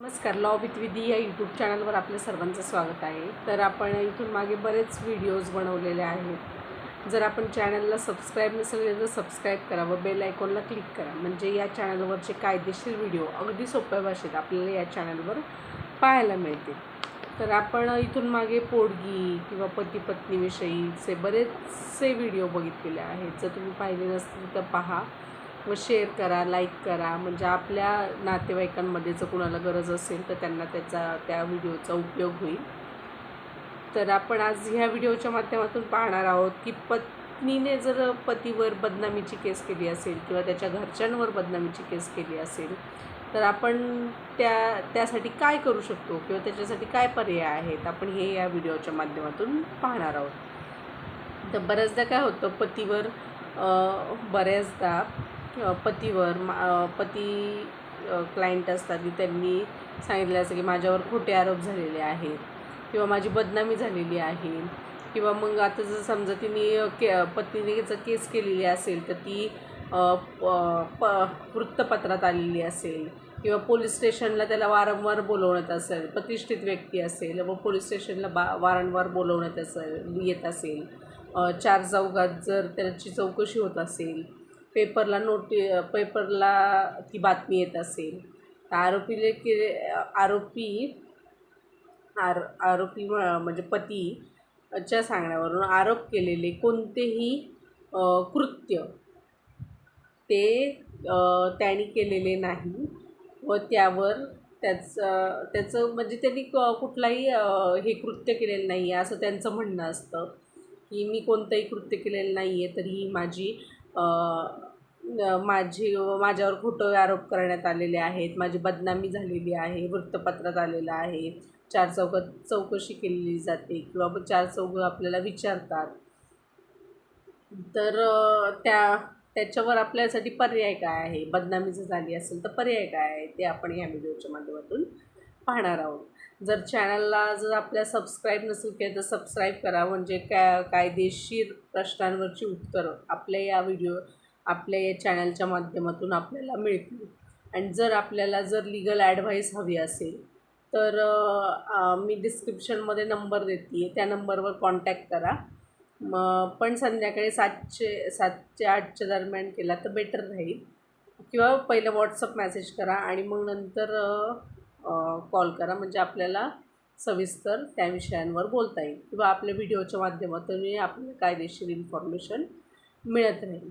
नमस्कार law with विधी या यूट्यूब चॅनलवर आपल्या सर्वांचं स्वागत आहे. तर आपण इथून मागे बरेच व्हिडिओज बनवलेले आहेत. जर आपण चॅनलला सबस्क्राईब नसेल तर सबस्क्राईब करा व बेल आयकॉनला क्लिक करा. म्हणजे या चॅनलवरचे कायदेशीर व्हिडिओ अगदी सोप्या भाषेत आपल्याला या चॅनलवर पाहायला मिळतील. तर आपण इथून मागे पोडगी किंवा पती पत्नीविषयीचे बरेचसे व्हिडिओ बघितलेले आहेत. जर तुम्ही पाहिले नसतील तर पहा. मग शेअर करा लाईक करा. म्हणजे आपल्या नातेवाईकांमध्ये जर कुणाला गरज असेल तर त्यांना त्याचा त्या व्हिडिओचा उपयोग होईल. तर आपण आज ह्या व्हिडिओच्या माध्यमातून पाहणार आहोत की पत्नीने जर पतीवर बदनामीची केस केली असेल किंवा त्याच्या घरच्यांवर बदनामीची केस केली असेल तर आपण त्या त्यासाठी काय करू शकतो किंवा त्याच्यासाठी काय पर्याय आहेत? आपण हे या व्हिडिओच्या माध्यमातून पाहणार आहोत. तर बऱ्याचदा काय होतं पतीवर बऱ्याचदा पतीवर मा पती क्लायंट असतात की त्यांनी सांगितलं असं की माझ्यावर खोटे आरोप झालेले आहेत किंवा माझी बदनामी झालेली आहे किंवा मग आता जर समजा तिने के पत्नीने जर केस केलेली असेल तर ती प- प वृत्तपत्रात आलेली असेल किंवा पोलीस स्टेशनला त्याला वारंवार बोलवण्यात असेल प्रतिष्ठित व्यक्ती असेल व पोलीस स्टेशनला बा वारंवार बोलवण्यात असेल येत असेल. चार चौघात जर त्याची चौकशी होत असेल पेपरला नोटी पेपरला ती बातमी येत असेल. तर आरोपीले केले आरोपी आर आरोपी म्ह- म्हणजे पतीच्या सांगण्यावरून आरोप केलेले कोणतेही कृत्य ते त्यांनी त्याने केलेले नाही व त्यावर त्याचं त्याचं म्हणजे त्यांनी क कुठलाही हे कृत्य केलेलं नाही आहे असं त्यांचं म्हणणं असतं की मी कोणतंही कृत्य केलेलं नाही आहे तरीही माझी माझी माझ्यावर खोटे आरोप करण्यात आलेले आहेत माझी बदनामी झालेली आहे वृत्तपत्रात आलेलं आहे चार चौकात चौकशी केलेली जाते किंवा चार चौघं आपल्याला विचारतात. तर त्या त्याच्यावर आपल्यासाठी पर्याय काय आहे? बदनामी जर झाली असेल तर पर्याय काय आहे? ते आपण या व्हिडिओच्या माध्यमातून पाहणार आहोत. जर चॅनलला जर आपल्या सबस्क्राईब नसेल केलं तर सबस्क्राईब करा. म्हणजे काय कायदेशीर प्रश्नांवरची उत्तरं आपल्या या व्हिडिओ आपल्या या चॅनलच्या माध्यमातून आपल्याला मिळतील. आणि जर आपल्याला जर लिगल ॲडव्हाईस हवी असेल तर मी डिस्क्रिप्शनमध्ये नंबर देते त्या नंबरवर कॉन्टॅक्ट करा. मग पण संध्याकाळी सातशे सातशे आठच्या दरम्यान केला तर बेटर राहील. किंवा पहिलं व्हॉट्सअप मेसेज करा आणि मग नंतर कॉल करा. म्हणजे आपल्याला सविस्तर त्या विषयांवर बोलता येईल. किंवा आपल्या व्हिडिओच्या माध्यमातूनही आपल्याला कायदेशीर इन्फॉर्मेशन मिळत राहील.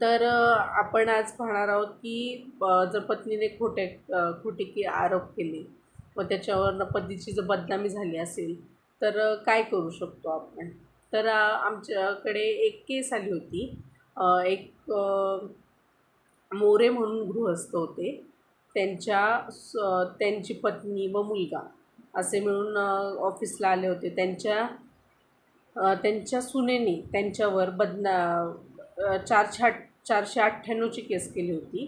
तर आपण आज पाहणार आहोत की जर पत्नीने खोटे अ, खोटे की आरोप केले व त्याच्यावरनं पतीची जर बदनामी झाली असेल तर काय करू शकतो आपण? तर आमच्याकडे एक केस आली होती. एक मोरे म्हणून गृहस्थ होते. त्यांच्या स- त्यांची पत्नी व मुलगा असे मिळून ऑफिसला आले होते. त्यांच्या त्यांच्या सुनेने त्यांच्यावर बदना चारशे आठ चारशे अठ्ठ्याण्णवची केस केली होती.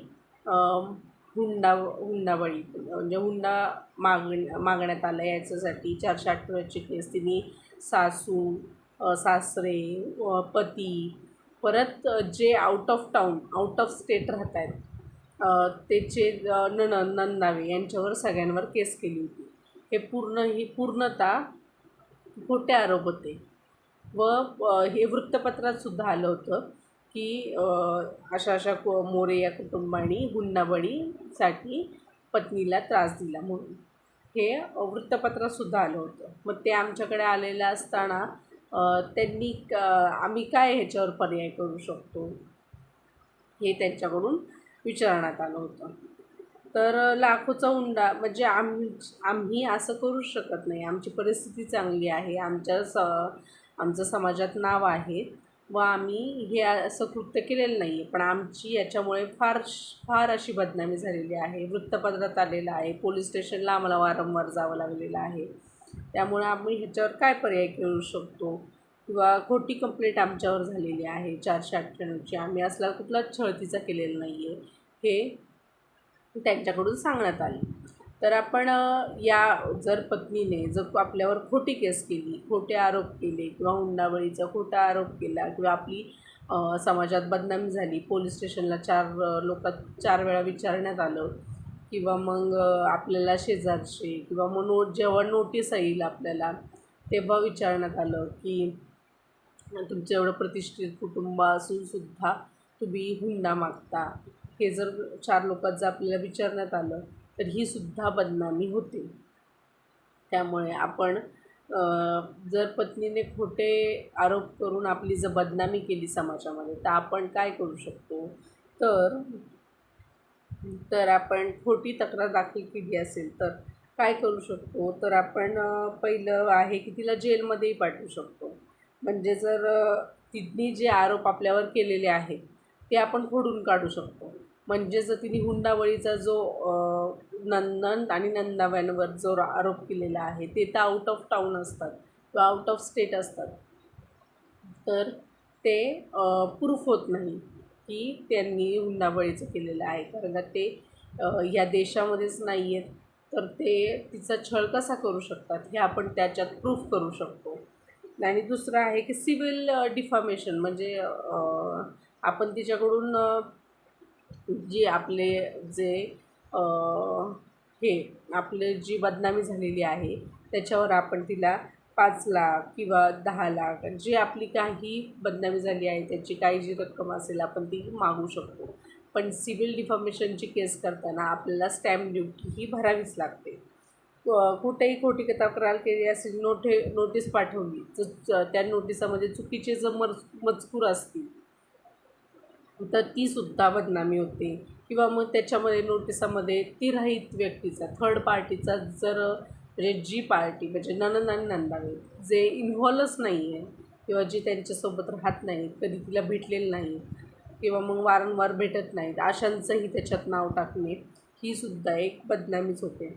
हुंडा हुंडाबळी म्हणजे हुंडा मागण्या मागण्यात आला याच्यासाठी चारशे अठ्ठ्याण्णवची केस तिने सासू सासरे पती परत जे out of town out of state राहत आहेत त्याचे अ, नणंद नंदावे यांच्यावर सगळ्यांवर केस केली होती. हे पूर्ण ही पूर्णतः खोटे आरोप होते. व हे वृत्तपत्रात सुद्धा आलं होतं की अशा अशा कु मोरे या कुटुंबाने हुंडाबळीसाठी पत्नीला त्रास दिला म्हणून. हे वृत्तपत्रातसुद्धा आलं होतं. मग ते आमच्याकडे आलेलं असताना त्यांनी आम्ही काय ह्याच्यावर पर्याय करू शकतो? हे त्यांच्याकडून विचारण्यात आलं होतं. तर लाखोचा हुंडा म्हणजे आम आम्ही असं करू शकत नाही. आमची परिस्थिती चांगली आहे. आमच्या स आमचं समाजात नाव आहे व आम्ही हे असं कृत्य केलेलं नाही आहे. पण आमची याच्यामुळे फार फार अशी बदनामी झालेली आहे. वृत्तपत्रात आलेलं आहे. पोलीस स्टेशनला आम्हाला वारंवार जावं लागलेलं आहे. त्यामुळे आम्ही ह्याच्यावर काय पर्याय करू शकतो? किंवा खोटी कंप्लेंट आमच्यावर झालेली आहे चारशे अठ्ठ्याण्णवची. आम्ही असला कुठलाच छळतीचा केलेला नाही आहे हे त्यांच्याकडून सांगण्यात आले. तर आपण या जर पत्नीने जर आपल्यावर खोटी केस केली खोटे आरोप केले किंवा हुंडाबळीचा खोटा आरोप केला किंवा आपली समाजात बदनामी झाली पोलीस स्टेशनला चार लोकात चार वेळा विचारण्यात आलं किंवा मग आपल्याला शेजारचे किंवा मग नो जेव्हा नोटीस येईल आपल्याला तेव्हा विचारण्यात आलं की तुमचं एवढं प्रतिष्ठित कुटुंब असूनसुद्धा तुम्ही हुंडा मागता. हे जर चार लोकात जर आपल्याला विचारण्यात आलं तर ही सुद्धा बदनामी होते. त्यामुळे आपण जर पत्नीने खोटे आरोप करून आपली जर बदनामी केली समाजामध्ये तर आपण काय करू शकतो? तर तर आपण खोटी तक्रार दाखल केली असेल तर काय करू शकतो? तर आपण पहिलं आहे की तिला जेलमध्येही पाठवू शकतो. म्हणजे जर अ, तिने जे आरोप आपल्यावर केलेले आहेत ते आपण खोडून काढू शकतो. म्हणजे जर तिने हुंडाबळीचा जो नंदन आणि नंदाव्यांवर जो आरोप केलेला आहे ते तर आउट ऑफ टाऊन असतात किंवा आउट ऑफ स्टेट असतात. तर ते प्रूफ होत नाही की त्यांनी हुंडाबळीचं केलेलं आहे. कारण का ते या देशामध्येच नाही आहेत तर ते तिचा छळ कसा करू शकतात हे आपण त्याच्यात प्रूफ करू शकतो. आणि दुसरं आहे की सिविल डिफॉर्मेशन. म्हणजे आपण तिच्याकडून जी आपले जे हे आपले जी बदनामी झालेली आहे त्याच्यावर आपण तिला पाच लाख किंवा दहा लाख जी आपली काही बदनामी झाली आहे त्याची काही जी रक्कम असेल आपण ती मागू शकतो. पण सिव्हिल डिफॉर्मेशनची केस करताना आपल्याला स्टॅम्प ड्युटी ही भरावीच लागते. कुठेही खोटी तक्रार केली असेल नोटे नोटीस पाठवली तर त्या नोटिसामध्ये चुकीचे जर मर मजकूर असतील तर तीसुद्धा बदनामी होते. किंवा मग त्याच्यामध्ये नोटिसामध्ये तिराहित व्यक्तीचा थर्ड पार्टीचा जर म्हणजे जी पार्टी म्हणजे ननंद आणि नंदावे जे इन्व्हॉल्वच नाही आहे किंवा जी त्यांच्यासोबत राहत नाहीत कधी तिला भेटलेलं नाही किंवा मग वारंवार भेटत नाहीत अशांचंही त्याच्यात नाव टाकणे ही सुद्धा एक बदनामीच होते.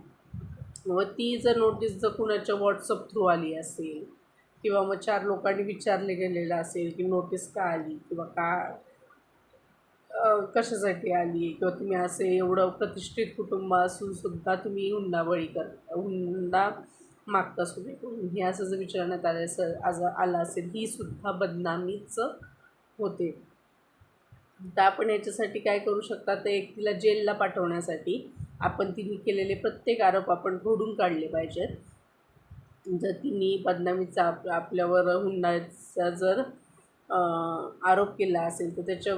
व ती जर नोटीस जर कुणाच्या व्हॉट्सअप थ्रू आली असेल किंवा मग चार लोकांनी विचारले गेलेलं असेल की नोटीस का आली किंवा का कशासाठी आली किंवा तुम्ही असे एवढं प्रतिष्ठित कुटुंब असून सुद्धा तुम्ही हुंडाबळी कर हुंडा मागता सुनेकडून हे असं जर विचारण्यात आलं असेल आज आलं असेल ही सुद्धा बदनामीच होते. तर आपण याच्यासाठी काय करू शकता? तर एक तिला जेलला पाठवण्यासाठी आपण तिने केलेले प्रत्येक आरोप आपण खोडून काढले पाहिजेत. जर तिने बदनामीचा आप आपल्यावर हुंडाचा जर आरोप केला असेल तर त्याच्या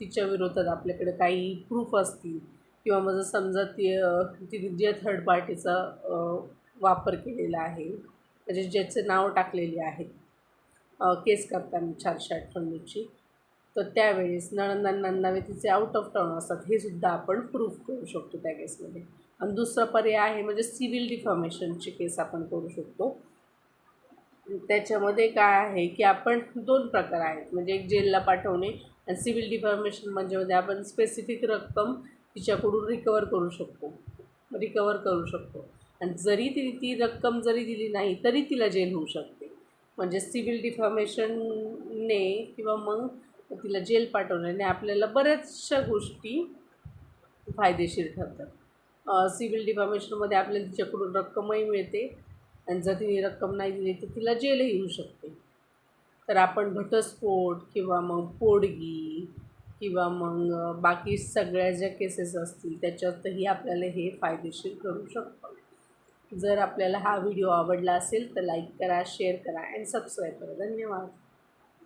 तिच्या विरोधात आपल्याकडे काही प्रूफ असतील. किंवा मग जर समजा ती तिने जे थर्ड पार्टीचा वापर केलेला आहे म्हणजे ज्याचे नाव टाकलेले आहेत केस करताना चारशे अठ्ठ्याण्णवची तर त्यावेळेस नळंदा नंदावे तिचे आउट ऑफ टाऊन असतात. हे सुद्धा आपण प्रूफ करू शकतो त्या केसमध्ये आणि दुसरा पर्याय आहे म्हणजे सिव्हिल डिफॉर्मेशनची केस आपण करू शकतो. त्याच्यामध्ये काय आहे की आपण दोन प्रकार आहेत. म्हणजे एक जेलला पाठवणे आणि सिव्हिल डिफॉर्मेशन म्हणजे मध्ये आपण स्पेसिफिक रक्कम तिच्याकडून रिकवर करू शकतो. रिकवर करू शकतो. आणि जरी ती ती रक्कम जरी दिली नाही तरी तिला जेल होऊ शकते. म्हणजे सिव्हिल डिफॉर्मेशनने किंवा मग तिला जेल पाठवण्याने आपल्याला बऱ्याचशा गोष्टी फायदेशीर ठरतात. सिव्हिल डिफॉर्मेशनमध्ये आपल्याला तिच्याकडून रक्कमही मिळते आणि जर तिने रक्कम नाही दिली तर तिला जेलही येऊ शकते. तर आपण घटस्फोट किंवा मग पोडगी किंवा मग बाकी सगळ्या ज्या केसेस असतील त्याच्यातही आपल्याला हे फायदेशीर करू शकतो. जर आपल्याला हा व्हिडिओ आवडला असेल तर लाईक करा शेअर करा अँड सबस्क्राईब करा. धन्यवाद.